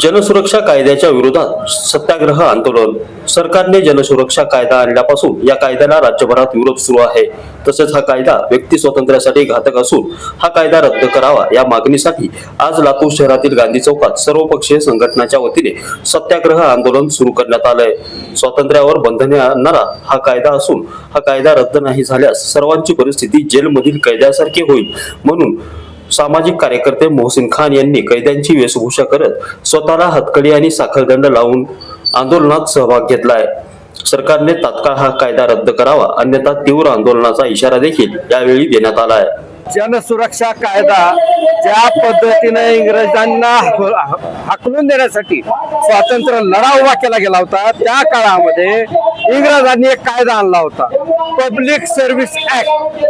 जनसुरक्षा कायद्याच्या विरोधात सत्याग्रह आंदोलन. सरकारने जनसुरक्षा कायदा आणल्यापासून या कायद्याला राज्यभरात विरोध सुरू आहे. तसेच हा कायदा व्यक्ती स्वातंत्र्यासाठी घातक असून हा कायदा रद्द करावा या मागणीसाठी आज लातूर शहरातील गांधी चौकात सर्वपक्षीय संघटनाच्या वतीने सत्याग्रह आंदोलन सुरू करण्यात आलंय. स्वातंत्र्यावर बंधने आणणारा हा कायदा असून हा कायदा रद्द नाही झाल्यास सर्वांची परिस्थिती जेलमधील कैद्यासारखी होईल म्हणून सामाजिक कार्यकर्ते मोहसिन खान यांनी कैद्यांची वेशभूषा करत स्वतःला हतकडी आणि साखरदंड लावून आंदोलनात सहभाग घेतलाय. सरकारने तात्काळ हा कायदा रद्द करावा अन्यथा तीव्र आंदोलनाचा इशारा देखील यावेळी देण्यात आलाय. जनसुरक्षा कायदा ज्या पद्धतीने इंग्रजांना ह- हाकलून देण्यासाठी स्वातंत्र्य लढा उभा केला गेला होता त्या काळामध्ये इंग्रजांनी एक कायदा आणला होता. पब्लिक सर्व्हिस ऍक्ट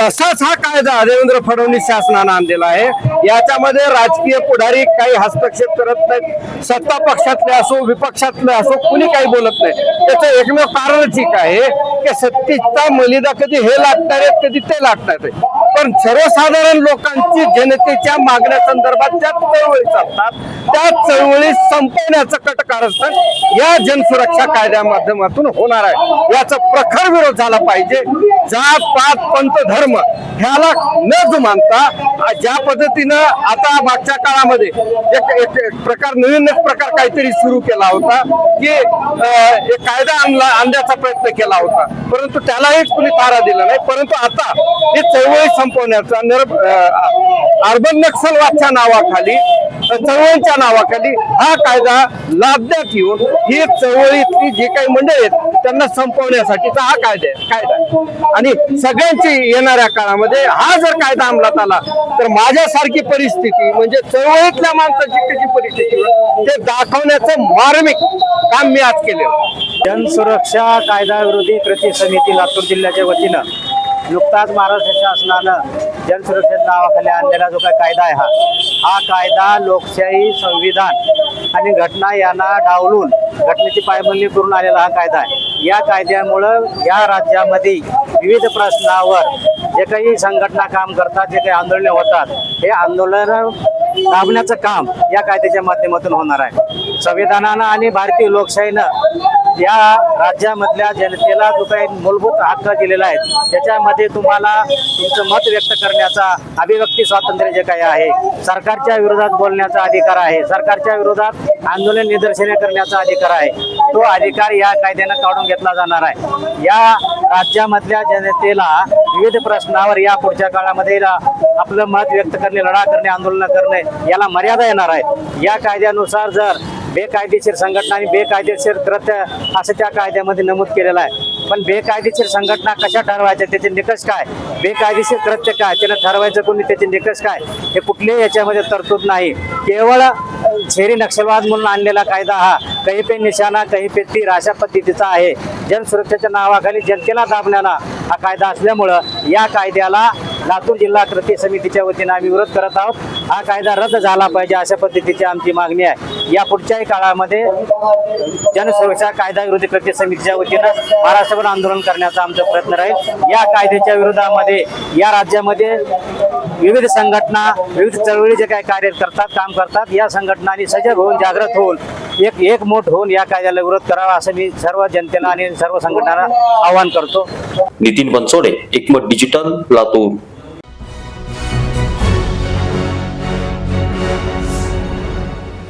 तसाच हा कायदा देवेंद्र फडणवीस शासनानं आणलेला आहे. याच्यामध्ये राजकीय पुढारी काही हस्तक्षेप करत नाहीत. सत्ता पक्षातले असो विपक्षातले असो कुणी काही बोलत नाही. त्याचं एकमेव कारणच एक आहे की सत्तेचा मलिदा कधी हे लाटणार आहेत कधी ते लाटणार आहेत. पण सर्वसाधारण लोकांची जनतेच्या मागण्या संदर्भात त्या चळवळी चालतात. त्या चळवळी संपवण्याचं कटकारस्थान या जनसुरक्षा कायद्या माध्यमातून होणार आहे. याचा प्रखर विरोध झाला पाहिजे. जात पात पंत धर्म ह्याला न जुमानता ज्या पद्धतीनं आता मागच्या काळामध्ये एक एक एक प्रकार नवीन प्रकार काहीतरी सुरू केला होता की एक कायदा आणला आणण्याचा प्रयत्न केला होता. परंतु त्यालाही कुणी तारा दिला नाही. परंतु आता हे चळवळी संपवण्याचा निर अर्बन नक्षलवादच्या नावाखाली चळवळीच्या नावाखाली हा कायदा लादण्यात येऊन ही चळवळीतली जी काही मंडळी आहेत त्यांना संपवण्यासाठीचा हा कायदा आहे कायदा आणि सगळ्यांची येणाऱ्या काळामध्ये हा जर कायदा अंमलात आला तर माझ्यासारखी परिस्थिती म्हणजे चळवळीतल्या माणसाची कशी परिस्थिती ते दाखवण्याचं मार्मिक काम मी आज केलं जन जनसुरक्षा कायदा विरोधी कृती समिती लातूर जिल्ह्याच्या वतीनं नुकताच महाराष्ट्र शासनानं जनसुरक्षेच्या नावाखाली आणलेला जो काही कायदा आहे हा हा कायदा लोकशाही संविधान आणि घटना यांना डावलून घटनेची पायमल्ली करून आलेला हा कायदा आहे. या कायद्यामुळं या राज्यामध्ये विविध प्रश्नावर जे काही संघटना काम करतात जे काही आंदोलने होतात हे आंदोलन दाबण्याचं काम या कायद्याच्या माध्यमातून होणार आहे. संविधानानं आणि भारतीय लोकशाहीनं या राज्यामधल्या जनतेला जो काही मूलभूत हक्क दिलेला आहे त्याच्यामध्ये तुम्हाला तुमचं मत व्यक्त करण्याचा अभिव्यक्ती स्वातंत्र्य जे काही आहे सरकारच्या विरोधात बोलण्याचा अधिकार आहे सरकारच्या विरोधात आंदोलन निदर्शने करण्याचा अधिकार आहे तो अधिकार या कायद्यानं काढून घेतला जाणार आहे. या राज्यामधल्या जनतेला विविध प्रश्नावर या पुढच्या काळामध्ये आपलं मत व्यक्त करणे लढा करणे आंदोलन करणे याला मर्यादा येणार आहे. या कायद्यानुसार जर बेकायदेशीर संघटना आणि बेकायदेशीर कृत्य असं त्या कायद्यामध्ये नमूद केलेलं आहे. पण बेकायदेशीर संघटना कशा ठरवायच्या? त्याचे निकष काय? बेकायदेशीर कृत्य काय? त्यानं ठरवायचं कोणी? त्याचे निकष काय? हे कुठल्याही याच्यामध्ये तरतूद नाही. केवळ शहरी नक्षलवाद म्हणून आणलेला कायदा हा काही पे निशाणा काही पे तीर अशा पद्धतीचा आहे. जनसुरक्षेच्या नावाखाली जनतेला दाबण्याला हा कायदा असल्यामुळं या कायद्याला लातूर जिल्हा कृती समितीच्या वतीनं आम्ही विरोध करत आहोत. हा कायदा रद्द झाला पाहिजे अशा पद्धतीची आमची मागणी आहे. या पुढच्याही काळामध्ये जनसुरक्षा कायदा विरोधी कृती समितीच्या वतीनं महाराष्ट्रभर आंदोलन करण्याचा आमचा प्रयत्न राहील. या कायद्याच्या विरोधामध्ये या राज्यामध्ये विविध संघटना विविध चळवळी जे काही कार्य करतात काम करतात या संघटनांनी सजग होऊन जागृत होऊन एक एक मोठ होऊन या कायद्याला विरोध करावा असं मी सर्व जनतेला आणि सर्व संघटनांना आवाहन करतो. Nitin Bansode Ekmat digital Latur.